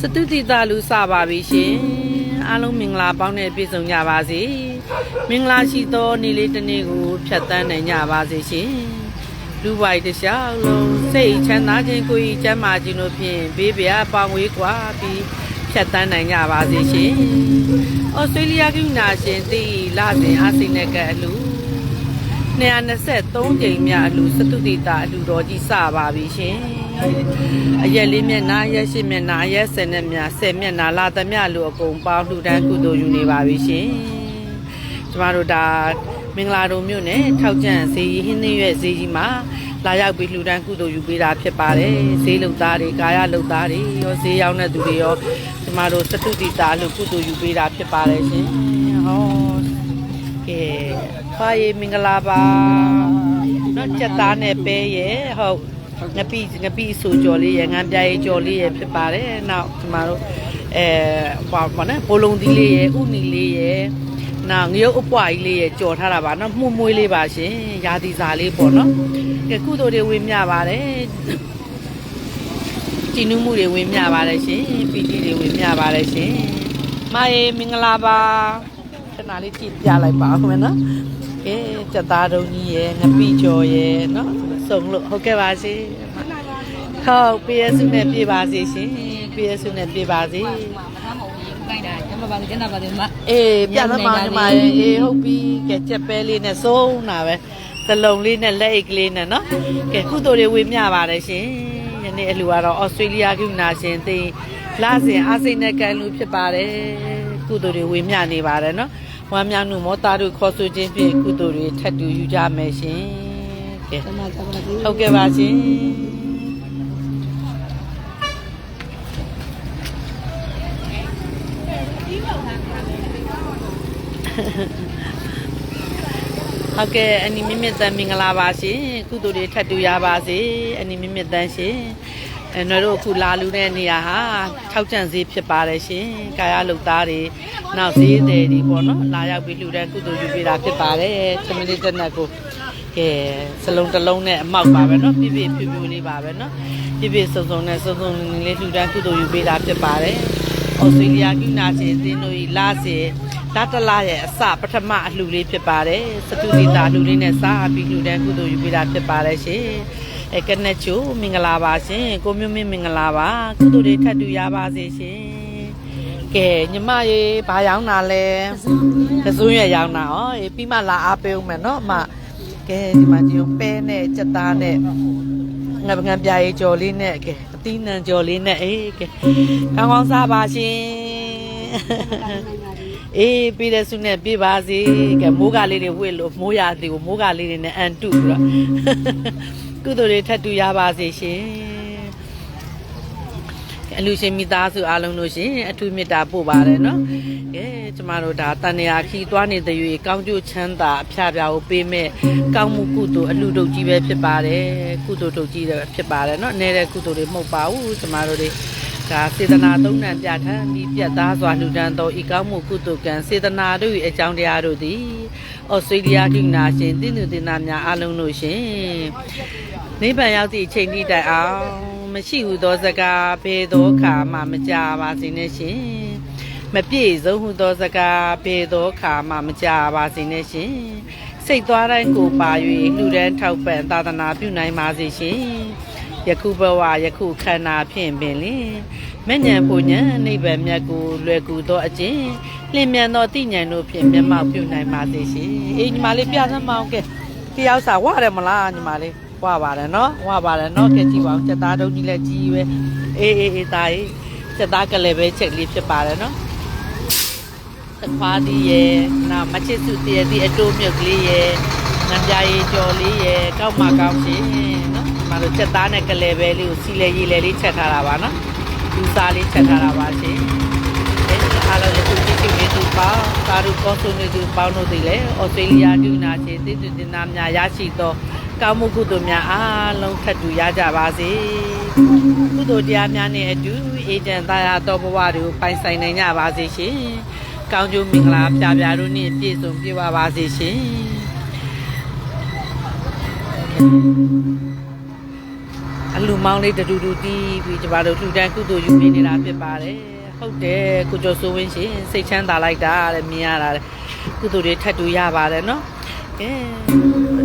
စတုတိတလူစပါပြီရှင်အားလုံးမင်္ဂလာပေါင်းနဲ့ပြည့်စုံကြပါစေမင်္ဂလာရှိသောနေ့လေးတစ်နေ့ကိုဖြတ်သန်းနိုင်ကြပါစေရှင်လူပိုက်တစ်လျှောက်လုံးစိတ်ချမ်းသာခြင်းကိုယ်ဤကျမ်းမာခြင်းတို့ဖြင့်ဘေးပရာပောင်ဝေးကွာပြီးဖြတ်သန်းနိုင်ကြပါစေရှင်။ဩစတြေးလျကိနာရှင်တိလာစဉ်အားစိတ်နဲ့ကအလူ 223ကြိမ်မြအလူစတုတိတအလူတော်ကြီးစပါပြီရှင်အရက်လေးမျက်နှာအရက်ရှိမျက်နှာအရက်ဆယ်နဲ့မြဆယ်မျက်နှာလာသမျှလူအကုန်ပေါင်းလှူဒန်းကုသိုလ်ယူနေပါပြီရှင်ကျမတို့ဒါမင်္ဂလာတုံမြို့နယ်ထောက်ကျန့်ဈေးဟင်းသင်းရွက်ဈေးကြီးမှာလာရောက်ပြီးလှူဒန်းကုသိုလ်ယူပေးတာဖြစ်ပါတယ်ဈေးလုံသားတွေကာယလုံသားတွေရောဈေးရောက်တဲ့သူတွေရောကျမတို့စတုတိတာလို့ကုသိုလ်ယူပေးတာဖြစ်ပါတယ်ရှင်ဟောကဲ ဖာရီမင်္ဂလာပါနော်ကြက်သားနဲ့ပဲရဲ့ဟုတ်ငပိငပိဆူကြော်လေးရငန်းပြားရေးကြော်လေးရဖြစ်ပါတယ်နောက်ဒီမှာတို့အဲဘာဘာနဲ့ဘလုံးသီးလေးရဥနီလေးရနောက်ငရုတ်အပွားကြီးလေးရကြော်ထားတာပါနော်မှုမွေးလေးပါရှင်ရာသီစာလေးပေါ့နော်ကဲကုသိုလ်တွေဝင်မြပါတယ်ကြည်နူးမှုတွေဝင်မြပါတယ်ရှင်ပီတိတွေဝင်မြပါတယ်ရှင်မယေမင်္ဂလာပါခဏလေးကြည့်ပြလိုက်ပါဦးမယ်နော် ကဲစက်သားတုံးကြီးရငပိကြော်ရနော်စုံလို့ဟုတ်ကဲ့ပါရှင်ဟုတ် PS နဲ့ပြပါစေရှင် PS နဲ့ပြပါစေမထားမဟုတ်ဘူးခိုင်းတာကျမပါကျန်တာပါတယ်မအေးပြန်မမောင်းညီမရဲ့အေးဟုတ်ပြီကဲချက်ပဲလေးနဲ့ဆုံးတာပဲသလုံးလေးနဲ့လက်အိတ်ကလေးနဲ့နော်ကဲကုသိုလ်တွေဝေမျှပါတယ်ရှင်ယနေ့အလှူကတော့ဩစတြေးလျကနာရှင်သိန်းလာစဉ်အစိမ့်နဲ့ကန်လူဖြစ်ပါတယ်ကုသိုလ်တွေဝေမျှနေပါတယ်နော် ဝမ်းမြောက်မှုမောတာတို့ခေါ်ဆိုခြင်းဖြင့်ကုသိုလ်တွေထပ်တူယူကြမယ်ရှင်ကဲကျမကျမလေးဟုတ်ကဲ့ပါရှင်ဟုတ်ကဲ့အနီမြင့်မြတ်တန်မင်္ဂလာပါရှင်ကုသိုလ်တွေထပ်တူရပါစေအနီမြင့်မြတ်တန်ရှင် အဲကျွန်တော်တို့အခုလာလူတဲ့နေရာဟာထောက်ချန့်ဈေးဖြစ်ပါတယ်ရှင်။ကာယလုတ်သားတွေနောက်ဈေးသည်တွေပေါ့နော်။လာရောက်ပြီးလှူတဲ့ကုသိုလ်ယူပေးတာဖြစ်ပါတယ်။သမီးလေးတက်နက်ကိုကဲစလုံးတစ်လုံးနဲ့အမောက်ပါပဲနော်။ပြပြဖြူဖြူလေးပါပဲနော်။ပြပြစုံစုံနဲ့စုံစုံလေးလှူတဲ့ကုသိုလ်ယူပေးတာဖြစ်ပါတယ်။ဩစတြေးလျကိနာရှင်သင်းတို့ဤလာစေလာတလာရဲ့အစပထမအလှူလေးဖြစ်ပါတယ်။စတုဒီတာအလှူလေးနဲ့စာအပြီးလှူတဲ့ကုသိုလ်ယူပေးတာဖြစ်ပါတယ်ရှင်။ အဲကနချိုမင်္ဂလာပါရှင်ကိုမျိုးမင်းမင်္ဂလာပါကုသိုလ်တွေထပ်တူရပါစေရှင်ကဲညီမရေဘာရောင်းတာလဲကစွန်းရရောင်းတာဩပြီးမှလာအားပေးဦးမယ်နော်အမကဲဒီမှာဒီပဲနဲ့ကြက်သားနဲ့ငါပငံပြားရေကြော်လေးနဲ့ကဲအသီးနှံကြော်လေးနဲ့အေးကဲကောင်းကောင်းစားပါရှင်အေးပြည်တဲ့ဆုနဲ့ပြပါစေကဲမိုးကလေးတွေဝှေ့လို့မိုးရသည်ကိုမိုးကလေးတွေနဲ့အန်တုပြီးတော့ ကုသိုလ်တွေထပ်တူရပါစေရှင်အလူရှင်မိသားစုအားလုံးတို့ရှင်အထူးမေတ္တာပို့ပါတယ်နော်ကဲကျမတို့ဒါတန်ရာခီသွားနေတဲ့၍ကောင်းကျိုးချမ်းသာအဖျားပြာကိုပေးမဲ့ကောင်းမှုကုသိုလ်အလူတုတ်ကြီးပဲဖြစ်ပါတယ်ကုသိုလ်တုတ်ကြီးလည်းဖြစ်ပါတယ်နော်နဲတဲ့ကုသိုလ်တွေမဟုတ်ပါဘူးကျမတို့တွေဒါစေတနာသုံးနံပြဋ္ဌာန်းပြီးပြတ်သားစွာလှူဒန်းသောဤကောင်းမှုကုသိုလ်ကံစေတနာတို့၏အကြောင်းတရားတို့သည် ဩစတြေးလျကိနာရှင်တည်သူတင်သားများအားလုံးတို့ရှင်နိဗ္ဗာန်ရောက်သည့်အချိန်ဒီတိုင်အောင်မရှိဟုသောစကားဘယ်သောအခါမှမကြပါစေနဲ့ရှင်မပြည့်စုံဟုသောစကားဘေသောခါမှမကြပါစေနဲ့ရှင်စိတ်သွားတိုင်းကိုပါ၍လူဒန်းထောက်ပံ့သာသနာပြုနိုင်ပါစေရှင်ယခုဘဝယခုခန္ဓာဖြင့်ပင်လင် မဉ္ဇဉ်ပူဉ္ဇဉ်နိဗ္ဗာန်မြတ်ကိုလွယ်ကူသောအကျင့်လင်းမြန်သောတိဉ္ဇဉ်တို့ဖြင့်မျက်မှောက်ပြုနိုင်ပါစေရှင်အေးညီမလေးပြသမောင်းကဲတယောက်စာဝရတယ်မလားညီမလေးဝပါတယ်နော်ဝပါတယ်နော်ကဲကြည့်ပါဦးစက်သားတုံးကြီးလည်းကြီးပဲအေးအေးအေးသားကြီးစက်သားကလည်းပဲချက်လေးဖြစ်ပါတယ်နော်သခွားသီးရယ်နောက်မချစ်စုတည်းသီးအတိုးမြုပ်ကလေးရယ်ငပြားရည်ကြော်လေးရယ်ကောက်မကောက်ရှင်နော်ဒီမှာတော့ချက်သားနဲ့ကလေးပဲလေးကိုစီလေရည်လေလေးချက်ထားတာပါနော် လူစားလေးချက်ထားတာပါရှင်အဲဒီအားလုံးကိုကြည့်ကြည့်နေသူပေါင်းကာရုကောဆုနေသူပေါင်းတို့တွေလည်းဩစတြေးလျဒုနာရှင်တိတုတင်နာများရရှိသောကောင်းမှုကုသိုလ်များအားလုံးထပ်တူရကြပါစေကုသိုလ်တရားများနဲ့အတူအေဂျင့်သားရတော်ဘဝတွေကိုပိုင်ဆိုင်နိုင်ကြပါစေရှင်ကောင်းကျိုးမင်္ဂလာပြပြတို့နှင့်ပြည့်စုံပြည့်ဝပါစေရှင်။ အလူမောင်းလေးတူတူတီးပြီးကျမတို့လှူဒန်းကုသိုလ်ယူပေးနေတာဖြစ်ပါတယ်ဟုတ်တယ်ကိုကျော်စိုးဝင်းရှင်စိတ်ချမ်းသာလိုက်တာတဲ့မြင်ရတာတဲ့ကုသိုလ်တွေထပ်တူရပါတယ်နော်ကဲ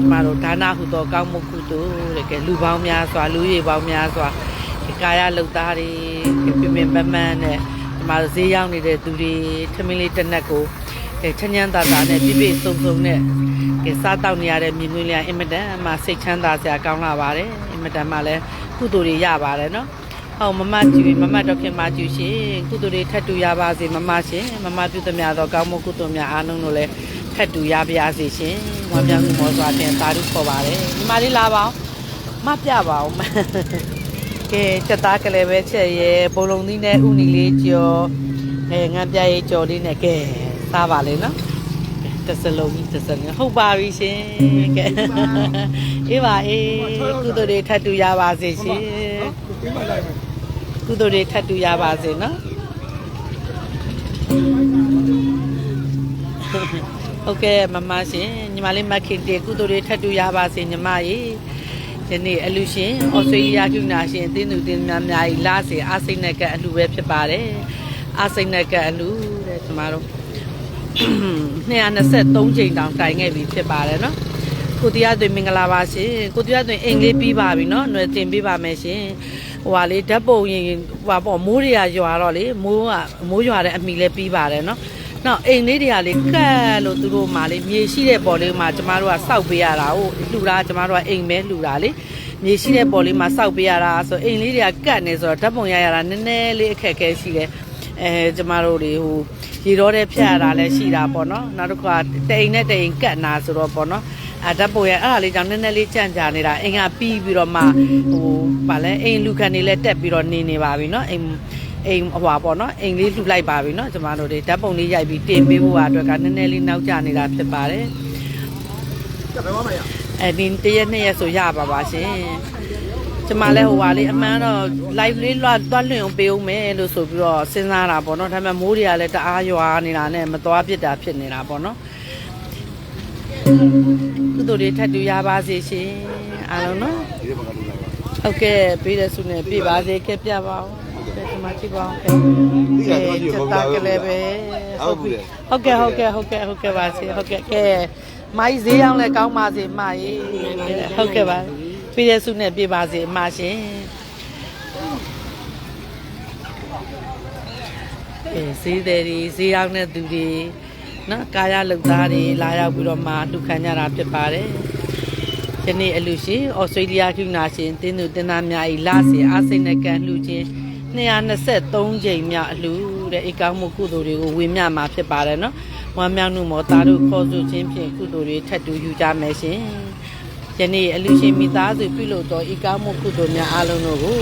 ကျမတို့ဒါနဟုသောကောင်းမှုကုသိုလ်တဲ့ကဲလူပေါင်းများစွာလူရည်ပေါင်းများစွာဒီကာယလုတ်သားတွေပြင်းပြင်းပန်းပန်းနဲ့ကျမတို့ဈေးရောက်နေတဲ့သူတွေထမင်းလေးတစ်နက်ကိုကဲချမ်းချမ်းသာသာနဲ့ပြည့်ပြည့်စုံစုံနဲ့ကဲစားတောက်နေရတဲ့မြင်ကွင်းလေးကအင်မတန်မှစိတ်ချမ်းသာစရာကောင်းလာပါတယ်အင် မတန်မှလည်းကုသိုလ်တွေရပါတယ်နော်ဟောမမကျူမမတော်ခင်မကျူရှင်ကုသိုလ်တွေထပ်တူရပါစေမမရှင်မမပြုသမျှသောကောင်းမှုကုသိုလ်များအားလုံးတို့လည်းထပ်တူရပါရစေရှင်ဝမ်းမြောက်မှုမောစွာတင်သာဓုခေါ်ပါတယ်ဒီမလေးလာပါအောင်မပြပါအောင်မကဲချက်သားကလေးပဲချက်ရဲဘုံလုံးသီးနဲ့ဥနီလေးကြော်အဲငံပြရေးကြော်လေးနဲ့ကဲစားပါလေနော်တစ်စလုံးကြီးတစ်စလုံးဟုတ်ပါပြီရှင်ကဲ အေးပါအေးကုသိုလ်တွေထပ်တူရပါစေရှင်ပြမလိုက်မယ်ကုသိုလ်တွေထပ်တူရပါစေနော်ဟုတ်ကဲ့မမရှင်ညီမလေးမခင်တေကုသိုလ်တွေထပ်တူရပါစေညီမရေဒီနေ့အလူရှင်ဩစတြေးလျကုနာရှင်အသင်းသူတင်းများများကြီးလာစေအားစိတ်နဲ့ကအလူပဲဖြစ်ပါတယ်အားစိတ်နဲ့ကအလူတဲ့ကျမတို့223ချိန်တောင်တိုင်ခဲ့ပြီဖြစ်ပါတယ်နော် ကိုတရားသွင်းမင်္ဂလာပါရှင်ကိုတရားသွင်းအင်္ဂလိပ်ပြီးပါပြီနော်ຫນွယ်တင်ပြီးပါမယ်ရှင်ဟိုဟာလေဓာတ်ပုံရင်ဟိုဟာပေါ့မိုးတွေကရွာတော့လေမိုးကမိုးရွာတဲ့အမိလည်းပြီးပါတယ်နော်နောက်အိမ်လေးတွေကလေကတ်လို့သူတို့မှလေမြေရှိတဲ့ပေါ်လေးမှာကျမတို့ကစောက်ပေးရတာဟုတ်လှူတာကျမတို့ကအိမ်မဲလှူတာလေမြေရှိတဲ့ပေါ်လေးမှာစောက်ပေးရတာဆိုအိမ်လေးတွေကကတ်နေဆိုတော့ဓာတ်ပုံရရတာနည်းနည်းလေးအခက်အခဲရှိတယ်အဲကျမတို့တွေဟိုရေတော့တဲ့ဖြတ်ရတာလည်းရှိတာပေါ့နော်နောက်တစ်ခါတိမ်နဲ့တိမ်ကတ်နာဆိုတော့ပေါ့နော် အဲဓာတ်ပုံရအဲ့ဒါလေးကြောင့်နည်းနည်းလေးကြန့်ကြာနေတာအိမ်ကပြီးပြီးတော့မှဟိုဗာလဲအိမ်လူခံနေလဲတက်ပြီးတော့နေနေပါပြီနော်အိမ်အိမ်ဟွာပေါ့နော်အိမ်လေးလှူလိုက်ပါပြီနော်ကျမတို့တွေဓာတ်ပုံလေးရိုက်ပြီးတင်ပေးဖို့အတွက်ကနည်းနည်းလေးနောက်ကျနေတာဖြစ်ပါတယ်ကျဘယ်မှမရအဲဒီတရက်နှစ်ရက်ဆိုရပါပါရှင်ကျမလည်းဟိုဟာလေးအမှန်တော့ live လေးလွှတ်သွားလွှင့်အောင်ပေးအောင်မယ်လို့ဆိုပြီးတော့စဉ်းစားတာပေါ့နော်ဒါပေမဲ့မိုးတွေကလည်းတအားရွာနေတာနဲ့မသွားပြစ်တာဖြစ်နေတာပေါ့နော် ကုသိုလ်တွေထပ်တူရပါစေရှင်အားလုံးနော်ဒီဘက်ကတူလိုက်ပါဟုတ်ကဲ့ပေးတဲ့ဆုနဲ့ပြပါစေခဲ့ပြပါအောင်ဟုတ်ကဲ့ဒီမှာကြည့်ပါအောင်ကဲဒီကကဲတော့ဒီစဘတာက်ကကလေးပဲဟုတ်ပြီဟုတ်ကဲ့ဟုတ်ကဲ့ဟုတ်ကဲ့ဟုတ်ကဲ့ပါစေဟုတ်ကဲ့ကဲမိုင်းဈေးအောင်လဲကောင်းပါစေမရေဟုတ်ကဲ့ပါပြည့်တဲ့ဆုနဲ့ပြပါစေအမရှင်အဲဈေးတယ်ဒီဈေးအောင်တဲ့သူတွေ နော်ကာယလုံသားတွေလာရောက်ပြီးတော့မှလှူခံကြတာဖြစ်ပါတယ်ဒီနေ့အလူရှင်ဩစတြေးလျကုနာရှင်တင်းသူတင်းသားများဤလာစီအားစိတ်နဲ့ကန်လှူခြင်း223ချိန်မြောက်အလှတဲ့ဧကောင်းမှုကုသိုလ်တွေကိုဝေမျှမှာဖြစ်ပါတယ်နော်ဝမ်းမြောက်မှုမောသားတို့ခေါ်ဆိုခြင်းဖြင့်ကုသိုလ်တွေထပ်တူယူကြမယ်ရှင်ယနေ့အလူရှင်မိသားစုပြုလုပ်သောဧကောင်းမှုကုသိုလ်များအားလုံးတို့ကို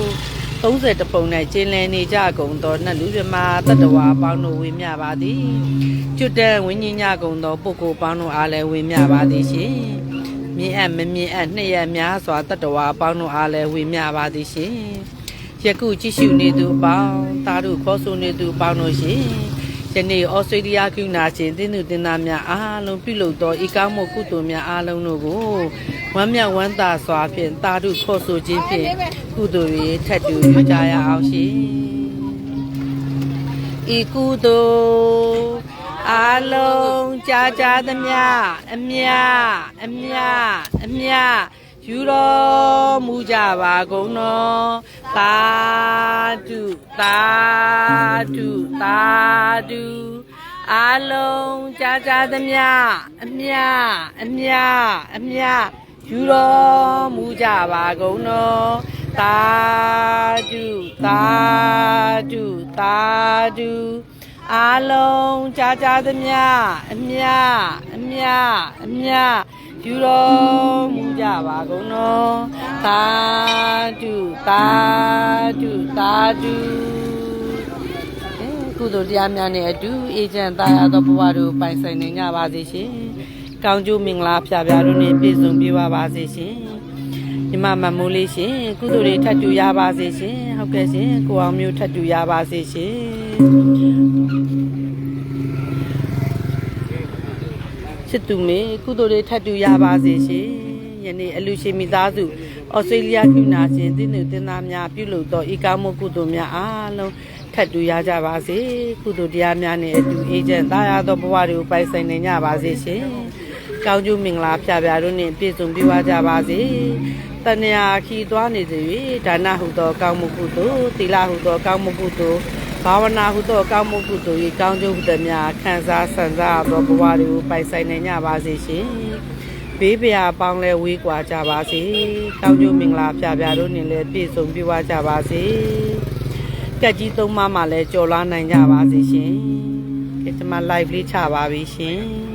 30တပုံ၌ကျင်းလည်နေကြကုန်သောနတ်လူမြမာတတ္တဝါအပေါင်းတို့ဝေမျှပါသည်ကျွတ်တန်ဝိညာဉ်ညကုန်သောပုဂ္ဂိုလ်ပေါင်းတို့အားလည်းဝေမျှပါသည်ရှင်မြင်အပ်မမြင်အပ်နှစ်ရက်များစွာတတ္တဝါအပေါင်းတို့အားလည်းဝေမျှပါသည်ရှင်ယခုကြည့်ရှုနေသူအပေါင်းသားတို့ခေါ်ဆိုနေသူအပေါင်းတို့ရှင် ယနေ့ဩစတြေးလျကုနာရှင်တင်းသူတင်းသားများအားလုံးပြုလုပ်သောဤကောင်းမှုကုသိုလ်များအားလုံးတို့ကိုဝမ်းမြောက်ဝမ်းသာစွာဖြင့်သားတို့ခေါ်ဆိုခြင်းဖြင့်ကုသိုလ်တွေထပ်တူယူကြရအောင်ရှင်ဤကုသိုလ်အားလုံးကြာကြာသမျှအမြအမြအမြ ယူတော်မူကြပါကုန်တော်သာဓုသာဓုသာဓုအားလုံးကြာကြာသမျှအမြအမြအမြယူတော်မူကြပါကုန်တော်သာဓုသာဓုသာဓုအားလုံးကြာကြာသမျှအမြအမြအမြ ယူတော်မူကြပါကုန်တော်သာဓုသာဓုသာဓုအဲကုသိုလ်တရားများနဲ့အတူအေဂျင့်သားရသောဘဝတို့ပိုင်ဆိုင်နိုင်ကြပါစေရှင်ကောင်းကျိုးမင်္ဂလာဖျားဖျားတို့နဲ့ပြည့်စုံပြည့်ဝပါစေရှင်ညီမမမိုးလေးရှင်ကုသိုလ်တွေထပ်တူရပါစေရှင်ဟုတ်ကဲ့ရှင်ကိုအောင်မျိုးထပ်တူရပါစေရှင် ချစ်သူမေကုသိုလ်တွေထပ်တူရပါစေရှင်ယယနေ့အလူရှင်မိသားစုဩစတြေးလျကုနာရှင်တင်းသူတင်းသားများပြုလုပ်သောဤကောင်းမှုကုသိုလ်များအားလုံးထပ်တူရကြပါစေကုသိုလ်တရားများနှင့်အတူအေးချမ်းသာယာသောဘဝတွေကိုပိုင်ဆိုင်နိုင်ကြပါစေရှင်ကောင်းကျိုးမင်္ဂလာဖျားဖျားတို့နှင့်ပြည့်စုံပြည့်ဝကြပါစေတဏှာခီသွားနေစေ၍ဒါနဟုသောကောင်းမှုကုသိုလ်သီလဟုသောကောင်းမှုကုသိုလ် ဘာဝနာဟုသောကောင်းမှုကုသိုလ်၏ကောင်းကျိုးဟုသည်များခံစားဆန္ဒသောဘဝတွေကိုပိုင်ဆိုင်နိုင်ကြပါစေရှင်ဘေးပရာပေါင်းလဲဝေးကွာကြပါစေကောင်းကျိုးမင်္ဂလာဖျားဖျားတို့နှင့်လည်းပြည့်စုံပြည့်ဝကြပါစေကက်ကြီးသုံးပါးမှလည်းကြော်လာနိုင်ကြပါစေရှင်ကဲကျွန်မ live လေးချပါပြီရှင်